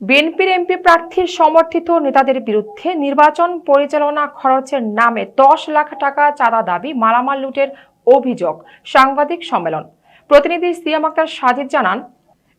বিএনপির এমপি প্রার্থীর সমর্থিত নেতাদের বিরুদ্ধে নির্বাচন পরিচালনা খরচের নামে দশ লাখ টাকা চাঁদা দাবি, মালামাল লুটের অভিযোগ, সাংবাদিক সম্মেলন। প্রতিনিধি সিয়াম আক্তার সাজিদ জানান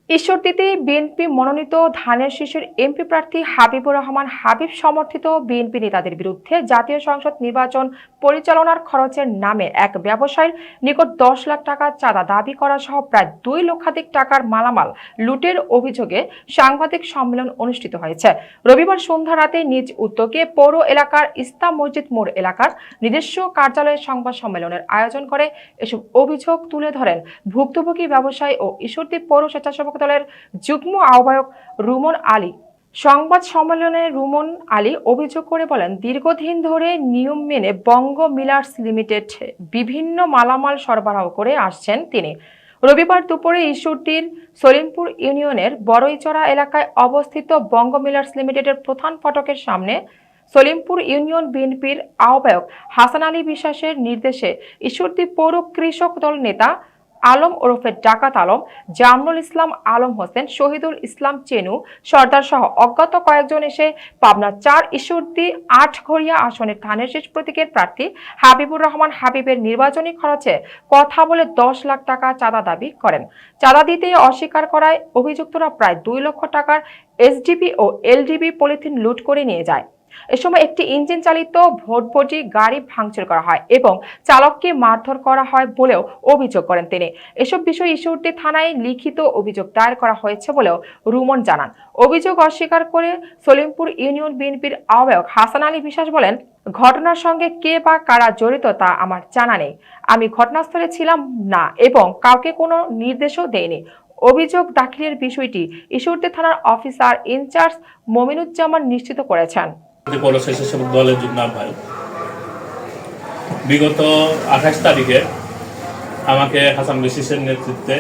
ঈশ্বরদীতে বিএনপি মনোনীত ধানের শীষের এমপি প্রার্থী হাবিবুর রহমান হাবিব সমর্থিত বিএনপি নেতাদের বিরুদ্ধে জাতীয় সংসদ নির্বাচন পরিচালনার খরচের নামে এক ব্যবসায়ীর নিকট দশ লাখ টাকা চাঁদা দাবি করা সহ প্রায় দুই লক্ষাধিক টাকার মালামাল লুটের অভিযোগে সাংবাদিক সম্মেলন অনুষ্ঠিত হয়েছে। রবিবার সন্ধ্যা রাতে নিজ উদ্যোগে পৌর এলাকার ইস্তাম মসজিদ মোড় এলাকার নিজস্ব কার্যালয়ে সংবাদ সম্মেলনের আয়োজন করে এসব অভিযোগ তুলে ধরেন ভুক্তভোগী ব্যবসায়ী ও ঈশ্বরদী পৌর স্বেচ্ছাসেবক দলের যুগ্ম আহ্বায়ক রুমন আলী। সংবাদ সম্মেলনে রুমন আলী অভিযোগ করে বলেন, দীর্ঘদিন ধরে নিয়ম মেনে বঙ্গ মিলার্স লিমিটেড বিভিন্ন মালামাল সরবরাহ করে আসছেন তিনি। রবিবার দুপুরে ঈশ্বরদীর সলিমপুর ইউনিয়নের বড়ইচড়া এলাকায় অবস্থিত বঙ্গ মিলার্স লিমিটেডের প্রধান ফটকের সামনে সলিমপুর ইউনিয়ন বিএনপির আহ্বায়ক হাসান আলী বিশ্বাসের নির্দেশে ঈশ্বরদী পৌর কৃষক দল নেতা আলম ওরফে ডাকাত আলম, জামরুল ইসলাম আলম হোসেন, শহীদুল ইসলাম চেনু, সর্দার সহ অজ্ঞাত কয়েকজন এসে পাবনা চার ঈশ্বরদী আটঘরিয়া আসনের ধানের শেষ প্রতীকের প্রার্থী হাবিবুর রহমান হাবিবের নির্বাচনী খরচে কথা বলে দশ লাখ টাকা চাঁদা দাবি করেন। চাঁদা দিতে অস্বীকার করায় অভিযুক্তরা প্রায় দুই লক্ষ টাকার এসডিপি ও এলডিবি পলিথিন লুট করে নিয়ে যায়। এ সময় একটি ইঞ্জিন চালিত ভোটভোটি গাড়ি ভাঙচুর করা হয় এবং চালককে মারধর করা হয় বলেও অভিযোগ করেন তিনি। এসব বিষয়ে ঈশ্বরদী থানায় লিখিত অভিযোগ দায়ের করা হয়েছে বলেও রুমন জানান। অভিযোগ অস্বীকার করে সলিমপুর ইউনিয়ন বিএনপির আহ্বায়ক হাসান আলী বিশ্বাস বলেন, ঘটনার সঙ্গে কে বা কারা জড়িত তা আমার জানা নেই। আমি ঘটনাস্থলে ছিলাম না এবং কাউকে কোনো নির্দেশও দেয়নি অভিযোগ দাখিলের বিষয়টি ঈশ্বরদী থানার অফিসার ইনচার্জ মমিনুজ্জামান নিশ্চিত করেছেন। পৌর স্বেচ্ছাসেবক দলের যুগ্ম ভাই বিগত আঠাশ তারিখে আমাকে হাসান বিশিসের নেতৃত্বে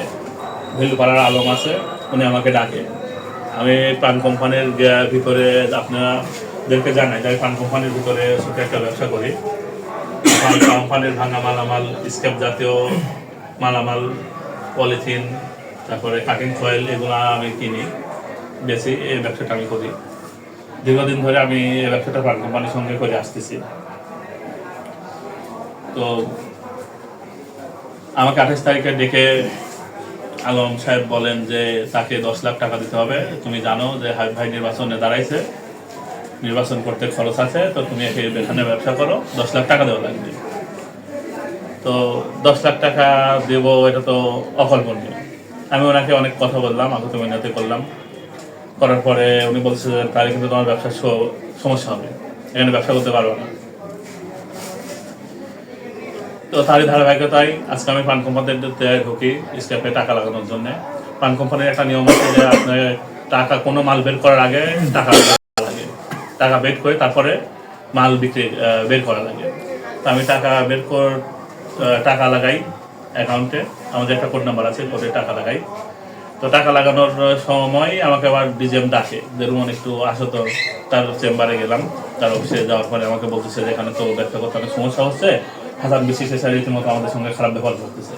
ভিলপাড়ার আলম আছে, উনি আমাকে ডাকে। আমি প্রাণ কোম্পানির ভিতরে আপনাদেরকে জানাই, যে প্রাণ কোম্পানির ভিতরে ছোটো একটা ব্যবসা করি। প্রাণ কোম্পানির ভাঙা মালামাল স্কেপ জাতীয় মালামাল, পলিথিন, তারপরে কাটিং ফয়েল এগুলো আমি কিনি, বেশি এই ব্যবসাটা আমি করি। দীর্ঘদিন ধরে আমি এই ব্যবসাটা প্রাণ কোম্পানির সঙ্গে করে আসতেছি। তো আমাকে আঠাশ তারিখে ডেকে আলম সাহেব বলেন যে তাকে দশ লাখ টাকা দিতে হবে। তুমি জানো যে হাবিব ভাই নির্বাচনে দাঁড়াইছে। নির্বাচন করতে খরচ আছে, তো তুমি এখানে ব্যবসা করো। দশ লাখ টাকা দেওয়া লাগবে। তো দশ লাখ টাকা দেব, এটা তো অকল্পনীয়। আমি ওনাকে অনেক কথা বললাম আগত মিনাতে করলাম। করার পরে উনি বলছে যে, তাহলে কিন্তু তোমার ব্যবসার সমস্যা হবে। এখানে ব্যবসা করতে পারবে না। তো তারই ধারাবাহিকতায় আজকে আমি পান কোম্পানিতে ঢুকি, স্ক্যাপে টাকা লাগানোর জন্য। পান কোম্পানির একটা নিয়ম আছে যে আপনার টাকা, কোনো মাল বের করার আগে টাকা লাগে। টাকা বের করে তারপরে মাল বিক্রি বের করা লাগে। তো আমি টাকা বের কর টাকা লাগাই অ্যাকাউন্টে। আমাদের একটা কোড নাম্বার আছে, কোডে টাকা লাগাই। তো টাকা লাগানোর সময় আমাকে আবার ডিজেম ডাকে যে, রুমন, একটু আসো তো। তার চেম্বারে গেলাম। তার অফিসে যাওয়ার পরে আমাকে বলতেছে যে, এখানে তো ব্যবসা করতে অনেক সমস্যা হচ্ছে। হাজার বেশি সে স্যার রীতিমতো আমাদের সঙ্গে খারাপ ব্যবহার করতেছে।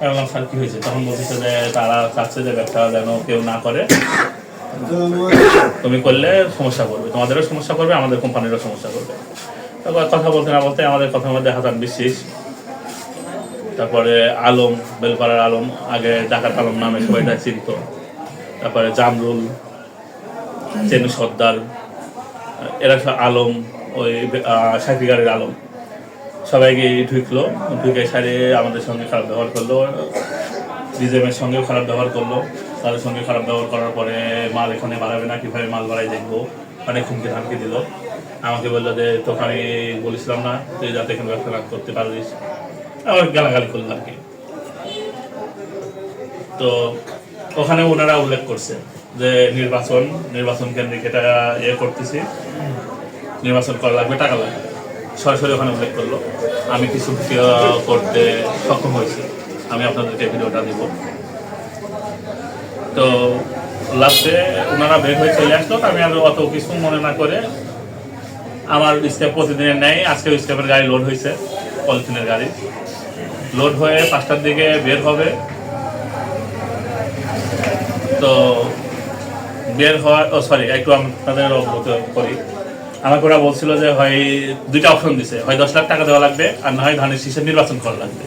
আমি বললাম, স্যার, কি হয়েছে? তখন বলতেছে যে, তারা চাচ্ছে যে, ব্যবসা যেন কেউ না করে। তুমি করলে সমস্যা করবে। তোমাদেরও সমস্যা করবে, আমাদের কোম্পানিরও সমস্যা করবে। কথা বলতে না বলতে আমাদের কথার মধ্যে হাসান বিশ্বাস তারপরে আলম, বেলপাড়ার আলম, আগে ডাকাত আলম নামে সবাই তাই চিনত? তারপরে জামরুল, চেনু সর্দার, এরা আলম, ওই সাকিগারের আলম। সবাই গিয়ে ঢুকলো, ঢুকে সারে আমাদের সঙ্গে খারাপ ব্যবহার করল। ডিজেমের সঙ্গেও খারাপ ব্যবহার করল। তাদের সঙ্গে খারাপ ব্যবহার করার পরে মাল এখানে বাড়াবে না, কীভাবে মাল বাড়াই দেখব? অনেক হুমকি ধামকি দিল। আমাকে বলল যে, তোকে আমি বলেছিলাম না, তুই যাতে এখানে ব্যবসা করতে পারিস। আবার গালাগালি করল আর কি। তো ওখানে ওনারা উল্লেখ করছে যে নির্বাচন নির্বাচন কেন্দ্রিক এটা ইয়ে করতেছি। নির্বাচন করা লাগবে, টাকা লাগবে। সরাসরি ওখানে উল্লেখ করল, আমি কিছু করতে সক্ষম হয়েছি। আমি আপনাদেরকে ভিডিওটা দিব। তো লাস্টে ওনারা বের হয়ে চলে আসলো আমি আর অত কিছু মনে না করে আমার স্টেপ প্রতিদিনের নেয় আজকে স্টেপের গাড়ি লোড হয়েছে পলিথিনের গাড়ি। লোড হয়ে পাঁচটার দিকে বের হবে। তো বের হওয়ার, ও সরি একটু আপনাদের অবগত করি। আমাকে ওরা বলছিল যে, হয় দুইটা অপশন দিছে, হয় দশ লাখ টাকা দেওয়া লাগবে, আর না হয় ধানের শীষে নির্বাচন করা লাগবে।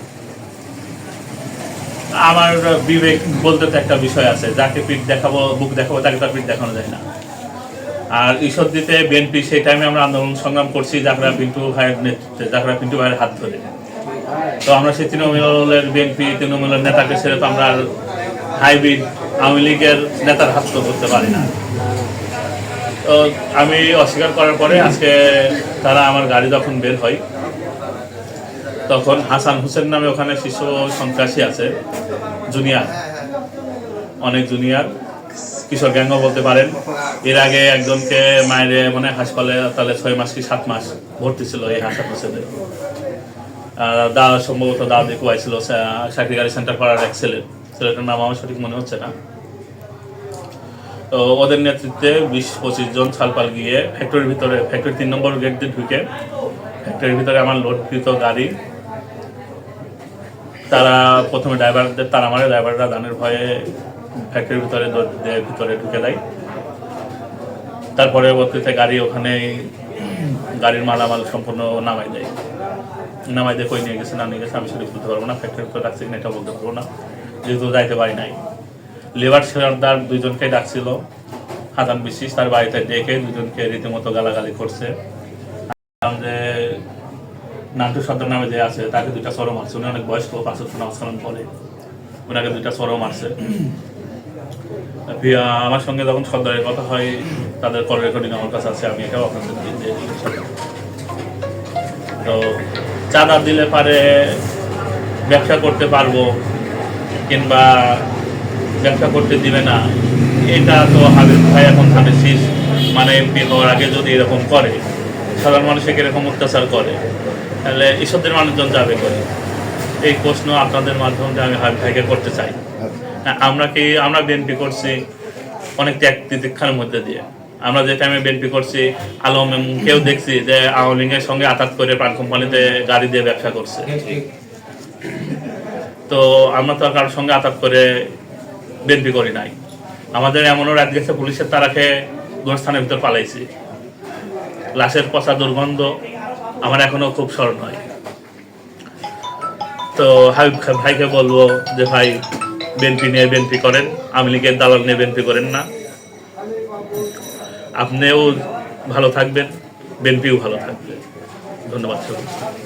আমার বিবেক বলতে তো একটা বিষয় আছে, যাকে পিঠ দেখাবো, বুক দেখাবো, তাকে তো আর পিঠ দেখানো যায় না। আর ঈশ্বর দিতে বিএনপি, সেই টাইমে আমরা আন্দোলন সংগ্রাম করছি যাকরা পিন্টু ভাইয়ের নেতৃত্বে যাকরা পিন্টু ভাইয়ের হাত ধরে। তো আমরা সেই তৃণমূলের বিএনপি তৃণমূলের নেতাকে তো আমরা আর হাইব্রিড আওয়ামী লীগের নেতার হাত করতে পারি না। তো আমি অস্বীকার করার পরে আজকে তারা আমার গাড়ি যখন বের হয়, তখন হাসান হোসেন নামে ওখানে শিশু সন্ত্রাসী আছে, জুনিয়র, অনেক জুনিয়র, কিশোর গ্যাংও বলতে পারেন। এর আগে একজনকে মায়ের মানে হাসপাতালে তাহলে ছয় মাস কি সাত মাস ভর্তি ছিল এই হাসান হোসেনের। দা সম্ভবত দাদি কুয়াইছিল চাকরি গাড়ি সেন্টার পাড়ার এক ছেলে ছেলেটার নাম আমার সঠিক মনে হচ্ছে না। তো ওদের নেতৃত্বে বিশ পঁচিশ জন ছালপাল গিয়ে ফ্যাক্টরির ভিতরে ফ্যাক্টরি তিন নম্বর গেট দিয়ে ঢুকে ফ্যাক্টরির ভিতরে আমার লোডকৃত গাড়ি। তারা প্রথমে ড্রাইভারদের তারা মারে ড্রাইভাররা দানের ভয়ে ফ্যাক্টরির ভিতরে ভিতরে ঢুকে দেয়। তারপরে পরবর্তীতে গাড়ি ওখানে গাড়ির মালামাল সম্পূর্ণ নামাই দেয়। নামাই কই নিয়ে গেছে, না নিয়ে গেছে, আমি সেটা বলতে পারব না ফ্যাক্টরির ভিতরে রাখছি কিনা এটা বলতে পারব না, যেহেতু যাইতে পারি নাই। লেবার সর্দার দুইজনকে ডাকছিল হাতান বিশিস, তার বাড়িতে ডেকে দুজনকে রীতিমতো গালাগালি করছে। যে নান্টু সর্দার নামে যে আছে, তাকে দুইটা সরো মারছে, উনি অনেক বয়স্ক, পাঁচ বছর নামাজ কালাম পরে ওনাকে দুইটা সরো মারছে। আমার সঙ্গে যখন সর্দারের কথা হয়, তাদের কল রেকর্ডিং আমার কাছে আছে, আমি এটাও আপনাদের দিয়ে তো চাঁদা দিলে পারে ব্যবসা করতে পারব কিংবা ব্যবসা করতে দিবে না। এটা তো হাবিব ভাই এখন ধানের শীষ মানে এমপি হওয়ার আগে যদি এরকম করে সাধারণ মানুষকে এরকম অত্যাচার করে তাহলে ঈশ্বরদের মানুষজন যাবে করে এই প্রশ্ন আপনাদের মাধ্যমে আমি হাবিব ভাইকে করতে চাই। হ্যাঁ, আমরা কি আমরা বিএনপি করছি অনেক ত্যাগ তিতিক্ষার মধ্যে দিয়ে। আমরা যে টাইমে বিএনপি করছি, আলম কেউ দেখছি যে আওয়ামী লীগের সঙ্গে আঘাত করে প্রাণ কোম্পানিতে গাড়ি দিয়ে ব্যবসা করছে। তো আমরা তো কারোর সঙ্গে আঘাত করে বিএনপি করি নাই। আমাদের এমনও রাত গেছে পুলিশের তারাকে গোরস্থানের ভিতর পালাইছি। লাশের পচা দুর্গন্ধ আমার এখনও খুব স্মরণ হয়। তো হাবিব ভাইকে বলব যে ভাই বিএনপি নিয়ে বিএনপি করেন, আওয়ামী লীগের দালাল নিয়ে বিএনপি করেন না। আপনিও ভালো থাকবেন বিএনপিও ভালো থাকবে। ধন্যবাদ সবাই